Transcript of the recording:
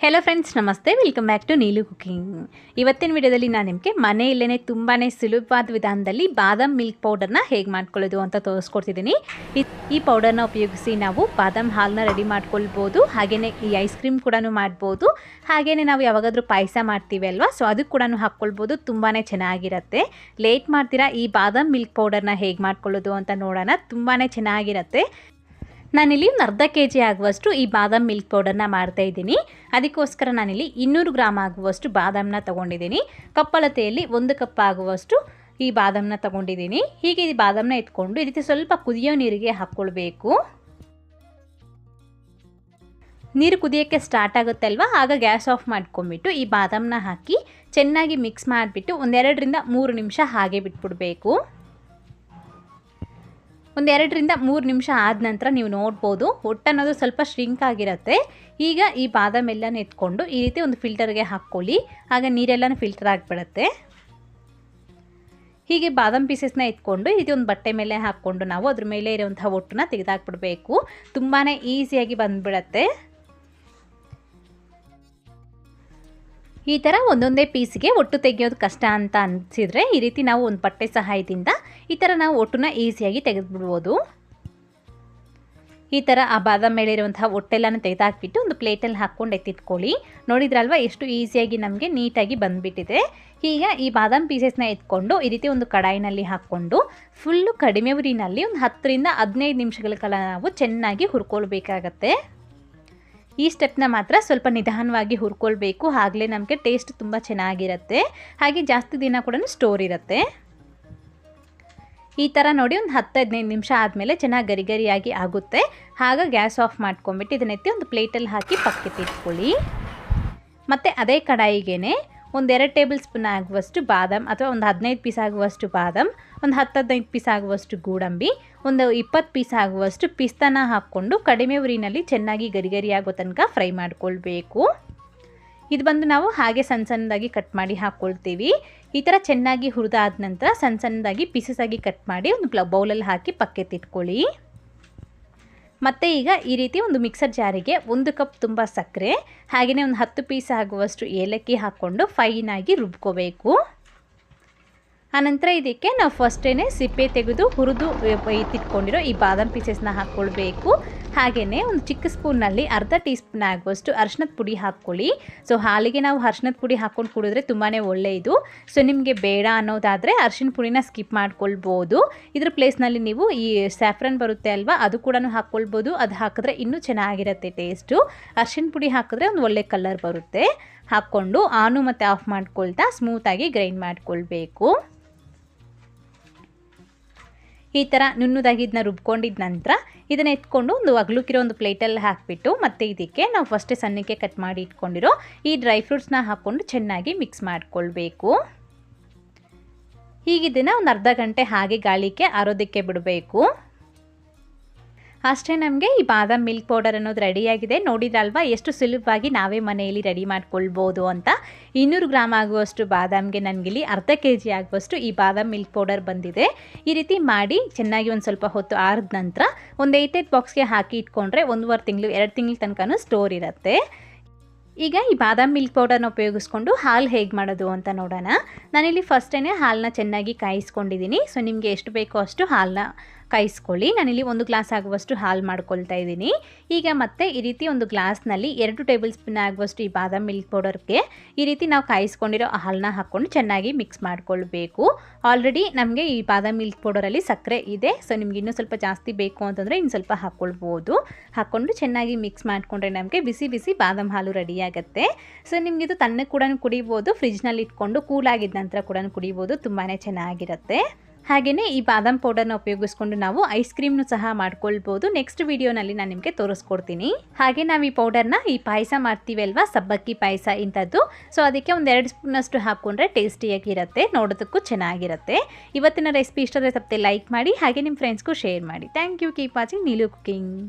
Hello friends ನಮಸ್ತೆ. Welcome back to Neelu cooking ಇವತ್ತಿನ ವಿಡಿಯೋದಲ್ಲಿ ನಾನು ನಿಮಗೆ ಮನೆಯಲ್ಲೇ ತುಂಬಾ ಸುಲಭವಾದ ವಿಧಾನದಲ್ಲಿ ಬಾದಾಮ್ ಮಿಲ್ಕ್ ಪೌಡರ್ನ ಹೇಗೆ ಮಾಡ್ಕೊಳ್ಳೋದು ಅಂತ ತೋರಿಸ್ಕೊಡ್ತಿದ್ದೀನಿ. ಈ- ಪೌಡರ್ನ ಉಪಯೋಗಿಸಿ ನಾವು ಬಾದಾಮ್ ಹಾಲನ್ನ ರೆಡಿ ಮಾಡ್ಕೊಳ್ಬೋದು. ಹಾಗೆಯೇ ಈ ಐಸ್ ಕ್ರೀಮ್ ಕೂಡ ಮಾಡ್ಬೋದು. ಹಾಗೆಯೇ ನಾವು ಯಾವಾಗಾದರೂ ಪಾಯಸ ಮಾಡ್ತೀವಿ ಅಲ್ವಾ? ಸೊ ಅದಕ್ಕೆ ಕೂಡ ಹಾಕ್ಕೊಳ್ಬೋದು. ತುಂಬಾ ಚೆನ್ನಾಗಿರುತ್ತೆ. ಲೇಟ್ ಮಾಡ್ತೀರಾ ಈ ಬಾದಾಮ್ ಮಿಲ್ಕ್ ಪೌಡರ್ನ ಹೇಗೆ ಮಾಡ್ಕೊಳ್ಳೋದು ಅಂತ ನೋಡೋಣ. ತುಂಬಾ ಚೆನ್ನಾಗಿರುತ್ತೆ. ನಾನಿಲ್ಲಿ ಒಂದು ಅರ್ಧ ಕೆ ಜಿ ಆಗುವಷ್ಟು ಈ ಬಾದಾಮ್ ಮಿಲ್ಕ್ ಪೌಡರ್ನ ಮಾಡ್ತಾ ಇದ್ದೀನಿ. ಅದಕ್ಕೋಸ್ಕರ ನಾನಿಲ್ಲಿ ಇನ್ನೂರು ಗ್ರಾಮ್ ಆಗುವಷ್ಟು ಬಾದಾಮನ್ನ ತೊಗೊಂಡಿದ್ದೀನಿ. ಕಪ್ಪಳತೆಯಲ್ಲಿ ಒಂದು ಕಪ್ ಆಗುವಷ್ಟು ಈ ಬಾದಾಮನ್ನ ತೊಗೊಂಡಿದ್ದೀನಿ. ಹೀಗೆ ಈ ಬಾದಾಮನ್ನ ಈ ರೀತಿ ಸ್ವಲ್ಪ ಕುದಿಯೋ ನೀರಿಗೆ ಹಾಕ್ಕೊಳ್ಬೇಕು. ನೀರು ಕುದಿಯೋಕ್ಕೆ ಸ್ಟಾರ್ಟ್ ಆಗುತ್ತೆ ಅಲ್ವಾ? ಆಗ ಗ್ಯಾಸ್ ಆಫ್ ಮಾಡ್ಕೊಂಬಿಟ್ಟು ಈ ಬಾದಾಮನ್ನ ಹಾಕಿ ಚೆನ್ನಾಗಿ ಮಿಕ್ಸ್ ಮಾಡಿಬಿಟ್ಟು ಒಂದೆರಡರಿಂದ ಮೂರು ನಿಮಿಷ ಹಾಗೆ ಬಿಟ್ಬಿಡಬೇಕು. ಒಂದು ಎರಡರಿಂದ ಮೂರು ನಿಮಿಷ ಆದ ನಂತರ ನೀವು ನೋಡ್ಬೋದು. ಹೊಟ್ಟೆ ಅನ್ನೋದು ಸ್ವಲ್ಪ ಶ್ರಿಂಕ್ ಆಗಿರುತ್ತೆ. ಈಗ ಈ ಬಾದಾಮ್ ಎಲ್ಲನೂ ಎತ್ಕೊಂಡು ಈ ರೀತಿ ಒಂದು ಫಿಲ್ಟರ್ಗೆ ಹಾಕ್ಕೊಳ್ಳಿ. ಆಗ ನೀರೆಲ್ಲನೂ ಫಿಲ್ಟರ್ ಆಗಿಬಿಡುತ್ತೆ. ಹೀಗೆ ಬಾದಾಮ್ ಪೀಸಸ್ನ ಎತ್ಕೊಂಡು ಇದು ಒಂದು ಬಟ್ಟೆ ಮೇಲೆ ಹಾಕ್ಕೊಂಡು ನಾವು ಅದ್ರ ಮೇಲೆ ಇರುವಂತಹ ಒಟ್ಟನ್ನ ತೆಗೆದಾಕ್ಬಿಡ್ಬೇಕು. ತುಂಬಾ ಈಸಿಯಾಗಿ ಬಂದ್ಬಿಡತ್ತೆ. ಈ ಥರ ಒಂದೊಂದೇ ಪೀಸ್ಗೆ ಒಟ್ಟು ತೆಗೆಯೋದು ಕಷ್ಟ ಅಂತ ಅನಿಸಿದರೆ ಈ ರೀತಿ ನಾವು ಒಂದು ಬಟ್ಟೆ ಸಹಾಯದಿಂದ ಈ ಥರ ನಾವು ಒಟ್ಟನ್ನ ಈಸಿಯಾಗಿ ತೆಗೆದುಬಿಡ್ಬೋದು. ಈ ಥರ ಆ ಬಾದಾಮ್ ಮೇಲೆ ಇರುವಂತಹ ಒಟ್ಟೆಲ್ಲನೂ ತೆಗೆದಾಕ್ಬಿಟ್ಟು ಒಂದು ಪ್ಲೇಟಲ್ಲಿ ಹಾಕ್ಕೊಂಡು ಎತ್ತಿಟ್ಕೊಳ್ಳಿ. ನೋಡಿದ್ರಲ್ವ ಎಷ್ಟು ಈಸಿಯಾಗಿ ನಮಗೆ ನೀಟಾಗಿ ಬಂದುಬಿಟ್ಟಿದೆ. ಈಗ ಈ ಬಾದಾಮ್ ಪೀಸಸ್ನ ಎತ್ಕೊಂಡು ಈ ರೀತಿ ಒಂದು ಕಡಾಯಿನಲ್ಲಿ ಹಾಕ್ಕೊಂಡು ಫುಲ್ಲು ಕಡಿಮೆ ಉರಿನಲ್ಲಿ ಒಂದು ಹತ್ತರಿಂದ ಹದಿನೈದು ನಿಮಿಷಗಳ ಕಾಲ ನಾವು ಚೆನ್ನಾಗಿ ಹುರ್ಕೊಳ್ಬೇಕಾಗತ್ತೆ. ಈ ಸ್ಟೆಪ್ನ ಮಾತ್ರ ಸ್ವಲ್ಪ ನಿಧಾನವಾಗಿ ಹುರ್ಕೊಳ್ಬೇಕು. ಆಗಲೇ ನಮಗೆ ಟೇಸ್ಟ್ ತುಂಬ ಚೆನ್ನಾಗಿರುತ್ತೆ. ಹಾಗೆ ಜಾಸ್ತಿ ದಿನ ಕೂಡ ಸ್ಟೋರ್ ಇರುತ್ತೆ. ಈ ಥರ ನೋಡಿ ಒಂದು ಹತ್ತು ಹದಿನೈದು ನಿಮಿಷ ಆದಮೇಲೆ ಚೆನ್ನಾಗಿ ಗರಿ ಗರಿಯಾಗಿ ಆಗುತ್ತೆ. ಆಗ ಗ್ಯಾಸ್ ಆಫ್ ಮಾಡ್ಕೊಂಬಿಟ್ಟು ಇದನ್ನೆತ್ತಿ ಒಂದು ಪ್ಲೇಟಲ್ಲಿ ಹಾಕಿ ಪಕ್ಕಕ್ಕೆ ಇಟ್ಕೊಳ್ಳಿ. ಮತ್ತು ಅದೇ ಕಡಾಯಿಗೆ ಒಂದೆರಡು ಟೇಬಲ್ ಸ್ಪೂನ್ ಆಗುವಷ್ಟು ಬಾದಾಮ್ ಅಥವಾ ಒಂದು ಹದಿನೈದು ಪೀಸ್ ಆಗುವಷ್ಟು ಬಾದಾಮ್, ಒಂದು ಹತ್ತು ಹದಿನೈದು ಪೀಸ್ ಆಗುವಷ್ಟು ಗೋಡಂಬಿ, ಒಂದು ಇಪ್ಪತ್ತು ಪೀಸ್ ಆಗುವಷ್ಟು ಪಿಸ್ತಾನ ಹಾಕ್ಕೊಂಡು ಕಡಿಮೆ ಉರಿನಲ್ಲಿ ಚೆನ್ನಾಗಿ ಗರಿ ಗರಿ ಆಗೋ ತನಕ ಫ್ರೈ ಮಾಡ್ಕೊಳ್ಬೇಕು. ಇದು ಬಂದು ನಾವು ಹಾಗೆ ಸಣ್ಣ ಸಣ್ಣದಾಗಿ ಕಟ್ ಮಾಡಿ ಹಾಕ್ಕೊಳ್ತೀವಿ ಈ ಥರ ಚೆನ್ನಾಗಿ ಹುರಿದಾದ ನಂತರ ಸಣ್ಣ ಸಣ್ಣದಾಗಿ ಪೀಸಸ್ ಆಗಿ ಕಟ್ ಮಾಡಿ ಒಂದು ಬೌಲಲ್ಲಿ ಹಾಕಿ ಪಕ್ಕೆತ್ತಿಟ್ಕೊಳ್ಳಿ. ಮತ್ತು ಈಗ ಈ ರೀತಿ ಒಂದು ಮಿಕ್ಸರ್ ಜಾರಿಗೆ ಒಂದು ಕಪ್ ತುಂಬ ಸಕ್ಕರೆ ಹಾಗೆಯೇ ಒಂದು ಹತ್ತು ಪೀಸ್ ಆಗುವಷ್ಟು ಏಲಕ್ಕಿ ಹಾಕ್ಕೊಂಡು ಫೈನಾಗಿ ರುಬ್ಕೋಬೇಕು. ಆನಂತರ ಇದಕ್ಕೆ ನಾವು ಫಸ್ಟೇ ಸಿಪ್ಪೆ ತೆಗೆದು ಹುರಿದು ಎತ್ತಿಟ್ಕೊಂಡಿರೋ ಈ ಬಾದಾಮ್ ಪೀಸಸ್ನ ಹಾಕ್ಕೊಳ್ಬೇಕು. ಹಾಗೆಯೇ ಒಂದು ಚಿಕ್ಕ ಸ್ಪೂನಲ್ಲಿ ಅರ್ಧ ಟೀ ಸ್ಪೂನ್ ಆಗುವಷ್ಟು ಅರ್ಶಿನದ ಪುಡಿ ಹಾಕ್ಕೊಳ್ಳಿ. ಸೊ ಹಾಲಿಗೆ ನಾವು ಅರ್ಶಿನದ ಪುಡಿ ಹಾಕ್ಕೊಂಡು ಕುಡಿದ್ರೆ ತುಂಬಾ ಒಳ್ಳೆಯದು. ಸೊ ನಿಮಗೆ ಬೇಡ ಅನ್ನೋದಾದರೆ ಅರ್ಶಿನ ಪುಡಿನ ಸ್ಕಿಪ್ ಮಾಡ್ಕೊಳ್ಬೋದು. ಇದ್ರ ಪ್ಲೇಸ್ನಲ್ಲಿ ನೀವು ಈ ಸ್ಯಾಫ್ರನ್ ಬರುತ್ತೆ ಅಲ್ವಾ, ಅದು ಕೂಡ ಹಾಕ್ಕೊಳ್ಬೋದು. ಅದು ಹಾಕಿದ್ರೆ ಇನ್ನೂ ಚೆನ್ನಾಗಿರುತ್ತೆ ಟೇಸ್ಟು. ಅರ್ಶಿನ ಪುಡಿ ಹಾಕಿದ್ರೆ ಒಂದು ಒಳ್ಳೆ ಕಲರ್ ಬರುತ್ತೆ. ಹಾಕ್ಕೊಂಡು ಆನು ಮತ್ತು ಆಫ್ ಮಾಡ್ಕೊಳ್ತಾ ಸ್ಮೂತಾಗಿ ಗ್ರೈಂಡ್ ಮಾಡ್ಕೊಳ್ಬೇಕು. ಈ ಥರ ನುಣ್ಣದಾಗಿ ಇದನ್ನ ರುಬ್ಕೊಂಡಿದ್ದ ನಂತರ ಇದನ್ನ ಎತ್ಕೊಂಡು ಒಂದು ಅಗ್ಲುಕಿರೋ ಒಂದು ಪ್ಲೇಟಲ್ಲಿ ಹಾಕಿಬಿಟ್ಟು ಮತ್ತು ಇದಕ್ಕೆ ನಾವು ಫಸ್ಟೇ ಸಣ್ಣಕ್ಕೆ ಕಟ್ ಮಾಡಿ ಇಟ್ಕೊಂಡಿರೋ ಈ ಡ್ರೈ ಫ್ರೂಟ್ಸ್ನ ಹಾಕ್ಕೊಂಡು ಚೆನ್ನಾಗಿ ಮಿಕ್ಸ್ ಮಾಡಿಕೊಳ್ಬೇಕು. ಹೀಗಿದ್ದನ್ನು ಒಂದು ಅರ್ಧ ಗಂಟೆ ಹಾಗೆ ಗಾಳಿಗೆ ಆರೋದಕ್ಕೆ ಬಿಡಬೇಕು. ಅಷ್ಟೇ ನಮಗೆ ಈ ಬಾದಾಮ್ ಮಿಲ್ಕ್ ಪೌಡರ್ ಅನ್ನೋದು ರೆಡಿಯಾಗಿದೆ ನೋಡಿದ್ರಲ್ವಾ? ಎಷ್ಟು ಸುಲಭವಾಗಿ ನಾವೇ ಮನೆಯಲ್ಲಿ ರೆಡಿ ಮಾಡ್ಕೊಳ್ಬೋದು ಅಂತ. ಇನ್ನೂರು ಗ್ರಾಮ್ ಆಗುವಷ್ಟು ಬಾದಾಮ್ಗೆ ನನಗಿಲ್ಲಿ ಅರ್ಧ ಕೆ ಜಿ ಆಗುವಷ್ಟು ಈ ಬಾದಾಮ್ ಮಿಲ್ಕ್ ಪೌಡರ್ ಬಂದಿದೆ. ಈ ರೀತಿ ಮಾಡಿ ಚೆನ್ನಾಗಿ ಒಂದು ಸ್ವಲ್ಪ ಹೊತ್ತು ಆರಿದ ನಂತರ ಒಂದು ಏಟ್ ಏಟ್ ಬಾಕ್ಸ್ಗೆ ಹಾಕಿ ಇಟ್ಕೊಂಡ್ರೆ ಒಂದೂವರೆ ತಿಂಗಳು, ಎರಡು ತಿಂಗಳ ತನಕನೂ ಸ್ಟೋರ್ ಇರುತ್ತೆ. ಈಗ ಈ ಬಾದಾಮ್ ಮಿಲ್ಕ್ ಪೌಡರ್ನ ಉಪಯೋಗಿಸ್ಕೊಂಡು ಹಾಲು ಹೇಗೆ ಮಾಡೋದು ಅಂತ ನೋಡೋಣ. ನಾನಿಲ್ಲಿ ಫಸ್ಟೇ ಹಾಲನ್ನ ಚೆನ್ನಾಗಿ ಕಾಯಿಸ್ಕೊಂಡಿದ್ದೀನಿ. ಸೊ ನಿಮಗೆ ಎಷ್ಟು ಬೇಕೋ ಅಷ್ಟು ಹಾಲನ್ನ ಕಾಯಿಸ್ಕೊಳ್ಳಿ ನಾನಿಲ್ಲಿ ಒಂದು ಗ್ಲಾಸ್ ಆಗುವಷ್ಟು ಹಾಲು ಮಾಡ್ಕೊಳ್ತಾ ಇದ್ದೀನಿ. ಈಗ ಮತ್ತೆ ಈ ರೀತಿ ಒಂದು ಗ್ಲಾಸ್ನಲ್ಲಿ ಎರಡು ಟೇಬಲ್ ಸ್ಪೂನ್ ಆಗುವಷ್ಟು ಈ ಬಾದಾಮ್ ಮಿಲ್ಕ್ ಪೌಡರ್ಗೆ ಈ ರೀತಿ ನಾವು ಕಾಯಿಸ್ಕೊಂಡಿರೋ ಹಾಲನ್ನ ಹಾಕ್ಕೊಂಡು ಚೆನ್ನಾಗಿ ಮಿಕ್ಸ್ ಮಾಡ್ಕೊಳ್ಬೇಕು. ಆಲ್ರೆಡಿ ನಮಗೆ ಈ ಬಾದಾಮ್ ಮಿಲ್ಕ್ ಪೌಡರಲ್ಲಿ ಸಕ್ಕರೆ ಇದೆ. ಸೊ, ನಿಮ್ಗೆ ಇನ್ನೂ ಸ್ವಲ್ಪ ಜಾಸ್ತಿ ಬೇಕು ಅಂತಂದರೆ ಇನ್ನು ಸ್ವಲ್ಪ ಹಾಕ್ಕೊಳ್ಬೋದು. ಹಾಕ್ಕೊಂಡು ಚೆನ್ನಾಗಿ ಮಿಕ್ಸ್ ಮಾಡಿಕೊಂಡ್ರೆ ನಮಗೆ ಬಿಸಿ ಬಿಸಿ ಬಾದಾಮ್ ಹಾಲು ರೆಡಿ ಆಗುತ್ತೆ ಸೊ, ನಿಮ್ಗೆ ಇದು ತನ್ನ ಕೂಡ ಕುಡಿಬೋದು. ಫ್ರಿಜ್ನಲ್ಲಿ ಇಟ್ಕೊಂಡು ಕೂಲಾಗಿದ್ದ ನಂತರ ಕೂಡ ಕುಡಿಬೋದು. ತುಂಬಾ ಚೆನ್ನಾಗಿರುತ್ತೆ. ಹಾಗೆಯೇ ಈ ಬಾದಾಮ್ ಪೌಡರ್ನ ಉಪಯೋಗಿಸ್ಕೊಂಡು ನಾವು ಐಸ್ ಕ್ರೀಮ್ನು ಸಹ ಮಾಡ್ಕೊಳ್ಬೋದು. ನೆಕ್ಸ್ಟ್ ವಿಡಿಯೋನಲ್ಲಿ ನಾನು ನಿಮಗೆ ತೋರಿಸ್ಕೊಡ್ತೀನಿ. ಹಾಗೆ ನಾವು ಈ ಪೌಡರ್ನ ಈ ಪಾಯಸ ಮಾಡ್ತೀವಿ ಅಲ್ವಾ ಸಬ್ಬಕ್ಕಿ ಪಾಯಸ ಇಂಥದ್ದು. ಸೊ ಅದಕ್ಕೆ ಒಂದು ಎರಡು ಸ್ಪೂನಷ್ಟು ಹಾಕ್ಕೊಂಡ್ರೆ ಟೇಸ್ಟಿಯಾಗಿರುತ್ತೆ. ನೋಡೋದಕ್ಕೂ ಚೆನ್ನಾಗಿರುತ್ತೆ. ಇವತ್ತಿನ ರೆಸಿಪಿ ಇಷ್ಟದ ತಪ್ಪದೆ ಲೈಕ್ ಮಾಡಿ, ಹಾಗೆ ನಿಮ್ಮ ಫ್ರೆಂಡ್ಸ್ಗೂ ಶೇರ್ ಮಾಡಿ. Thank you keep watching Neelu cooking